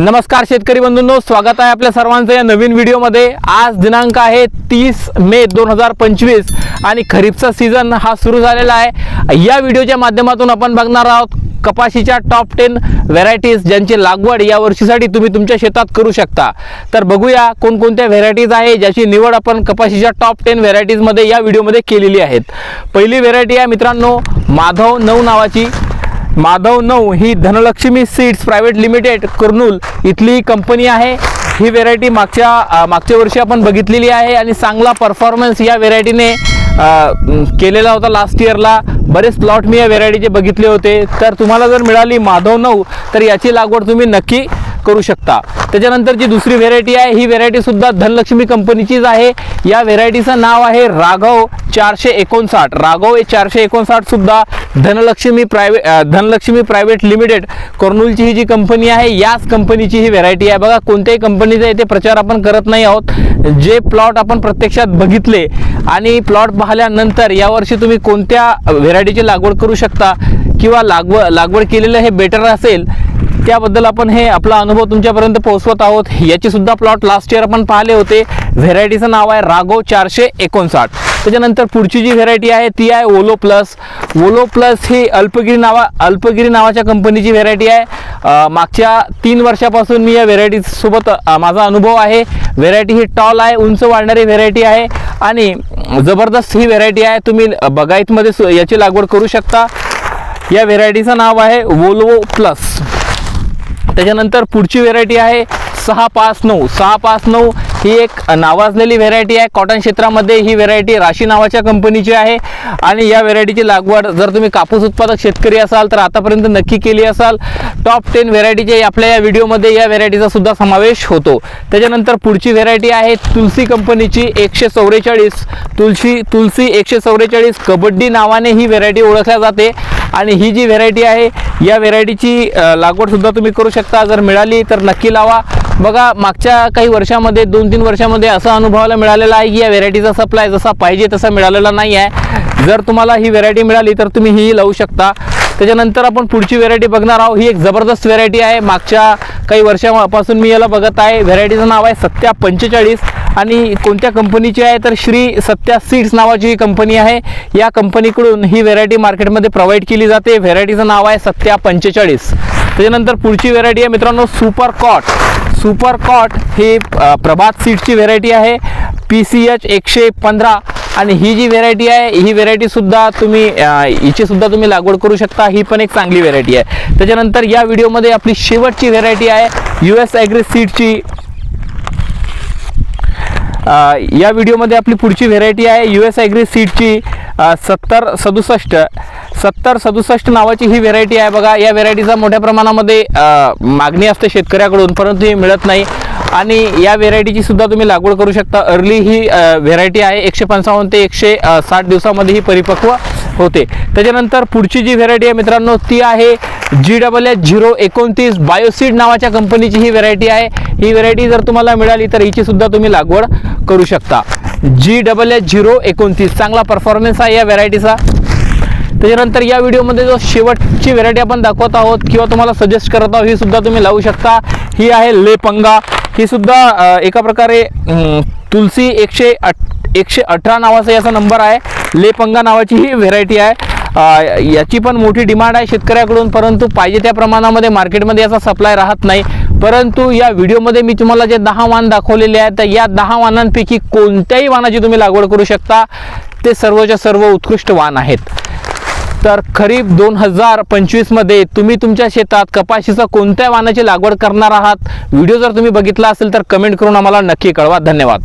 नमस्कार शेतकरी बंधूंनो स्वागत आहे आपल्या सर्वांचं या नवीन व्हिडिओमध्ये. आज दिनांक आहे तीस मे दोन हजार पंचवीस आणि खरीपचा सीझन हा सुरू झालेला आहे. या व्हिडिओच्या माध्यमातून आपण बघणार आहोत कपाशीच्या टॉप टेन व्हेरायटीज ज्यांची लागवड या वर्षीसाठी तुम्ही तुमच्या शेतात करू शकता. तर बघूया कोणकोणत्या व्हेरायटीज आहे ज्याची निवड आपण कपाशीच्या टॉप टेन व्हेरायटीजमध्ये या व्हिडिओमध्ये केलेली आहेत. पहिली व्हेरायटी आहे मित्रांनो माधव नऊ नावाची. माधव नऊ ही Dhanlaxmi seeds private limited Kurnool इथली कंपनी आहे. ही व्हेरायटी मागच्या मागच्या वर्षी आपण बघितलेली आहे आणि चांगला परफॉर्मन्स या व्हेरायटीने केलेला होता लास्ट इयरला बरेच प्लॉट मी या व्हेरायटीचे बघितले होते. तर तुम्हाला जर मिळाली माधव नऊ तर याची लागवड तुम्ही नक्की करू शकता. त्याच्यानंतर जी दुसरी व्हेरायटी आहे ही व्हेरायटी सुद्धा धनलक्ष्मी कंपनीचीच आहे. या व्हेरायटीचं नाव आहे राघव चारशे एकोणसाठ. राघव हे चारशे एकोणसाठ सुद्धा Dhanlaxmi private Dhanlaxmi private limited कर्नूलची ही जी कंपनी आहे याच कंपनीची ही व्हेरायटी आहे. बघा कोणत्याही कंपनीचा इथे प्रचार आपण करत नाही आहोत. जे प्लॉट आपण प्रत्यक्षात बघितले आणि प्लॉट पाहिल्यानंतर यावर्षी तुम्ही कोणत्या व्हेरायटीची लागवड करू शकता किंवा लागव लागवड केलेलं हे बेटर असेल त्याबद्दल आपण हे आपला अनुभव तुमच्यापर्यंत पोहोचवत आहोत. याचे सुद्धा प्लॉट लास्ट इयर आपण पाहिले होते. व्हेरायटीचं नाव आहे राघव चारशे एकोणसाठ. त्याच्यानंतर पुढची जी व्हेरायटी आहे ती आहे ओलो प्लस ओलो प्लस ही अल्पगिरी नावा अल्पगिरी नावाच्या कंपनीची व्हेरायटी आहे. मागच्या तीन वर्षापासून मी या व्हेरायटीसोबत माझा अनुभव आहे. व्हेरायटी ही टॉल आहे उंच वाढणारी व्हेरायटी आहे. आणि जबरदस्त ही व्हेरायटी आहे. तुम्ही बगायतमध्ये सु- याची लागवड करू शकता. या व्हेरायटीचं नाव आहे वोल्वो प्लस त्याच्यानंतर पुढची व्हेरायटी आहे सहा पाच नऊ. सहा पाच नऊ ही एक नावाजलेली व्हेरायटी आहे. कॉटन क्षेत्रामध्ये ही व्हेरायटी राशी नावाच्या कंपनीची आहे. आणि या व्हेरायटीची लागवड जर तुम्ही कापूस उत्पादक शेतकरी असाल तर आतापर्यंत नक्की केली असाल. टॉप टेन व्हेरायटीचे आपल्या या व्हिडिओमध्ये या व्हेरायटीचा सुद्धा समावेश होतो. त्याच्यानंतर पुढची व्हेरायटी आहे तुलसी कंपनीची एकशे चौवेचाळीस. तुलसी तुलसी एकशे चौवेचाळीस. कबड्डी नावाने ही व्हेरायटी ओळखल्या जाते. आणि ही जी व्हेरायटी आहे या व्हेरायटीची लागवडसुद्धा तुम्ही करू शकता. जर मिळाली तर नक्की लावा. बघा मागच्या काही वर्षामध्ये दोन तीन वर्षामध्ये असं अनुभवाला मिळालेला आहे की या व्हेरायटीचा सप्लाय जसा पाहिजे तसा मिळालेला नाही आहे. जर तुम्हाला ही व्हेरायटी मिळाली तर तुम्ही ही लावू शकता. त्याच्यानंतर आपण पुढची व्हेरायटी बघणार आहोत. ही एक जबरदस्त व्हेरायटी आहे. मागच्या काही वर्षापासून मी याला बघत आहे. व्हेरायटीचं नाव आहे सत्या पंचेचाळीस आणि कोणत्या कंपनीची आहे तर श्री सत्या सीड्स नावाची ही कंपनी आहे. या कंपनीकडून ही व्हेरायटी मार्केटमध्ये प्रोव्हाइड केली जाते. व्हेरायटीचं नाव आहे सत्या पंचेचाळीस. त्याच्यानंतर पुढची व्हेरायटी आहे मित्रांनो सुपर कॉट. सुपर कॉट ही प्रभात सीडची व्हेरायटी आहे. पी सी एच एकशे पंधरा आणि ही जी व्हेरायटी आहे ही व्हेरायटीसुद्धा तुम्ही हिचीसुद्धा तुम्ही लागवड करू शकता. ही पण एक चांगली व्हेरायटी आहे. त्याच्यानंतर या व्हिडिओमध्ये आपली शेवटची व्हेरायटी आहे. यू एस ॲग्री सीडची या व्हिडिओमध्ये आपली पुढची व्हेरायटी आहे. यू एस ॲग्री सीटची सत्तर सदुसष्ट सत्तर सदुसष्ट नावाची ही व्हेरायटी आहे. बघा या व्हेरायटीचा मोठ्या प्रमाणामध्ये मागणी असते शेतकऱ्याकडून परंतु ही मिळत नाही. आणि या व्हेरायटीची सुद्धा तुम्ही लागवड करू शकता. अर्ली ही व्हेरायटी आहे. एकशे पंचावन्न ते एकशे साठ दिवसामध्ये ही परिपक्व होते. त्याच्यानंतर पुढची जी व्हेरायटी आहे मित्रांनो ती आहे जी डबल एच झिरो एकोणतीस बायोसीड नावाच्या कंपनीची ही व्हेरायटी आहे. ही व्हेरायटी जर तुम्हाला मिळाली तर हिची सुद्धा तुम्ही लागवड करू शकता. जी डबल एच झिरो एकोणतीस चांगला परफॉर्मन्स आहे या व्हेरायटीचा. त्याच्यानंतर या व्हिडिओमध्ये जो शेवटची व्हेरायटी आपण दाखवत आहोत किंवा तुम्हाला सजेस्ट करत आहोत ही सुद्धा तुम्ही लावू शकता. ही आहे लेपंगा. ही सुद्धा एका प्रकारे तुलसी एकशे अठ एकशे अठरा नावाचा याचा नंबर आहे. लेपंगा नावाची ही व्हेरायटी आहे. याची पण मोठी डिमांड आहे शेतकऱ्याकडून परंतु पाहिजे त्या प्रमाणामध्ये मार्केटमध्ये याचा सप्लाय राहत नाही. परंतु या व्हिडिओमध्ये मी तुम्हाला जे दहा वाण दाखवलेले आहेत तर या दहा वाणांपैकी कोणत्याही वाणाची तुम्ही लागवड करू शकता. ते सर्वच्या सर्व उत्कृष्ट वाण आहेत. तर खरीप दोन हजार पंचवीसमध्ये तुम्ही तुमच्या शेतात कपाशीचा कोणत्या वाणाची लागवड करणार आहात? व्हिडिओ जर तुम्ही बघितला असेल तर कमेंट करून आम्हाला नक्की कळवा. धन्यवाद.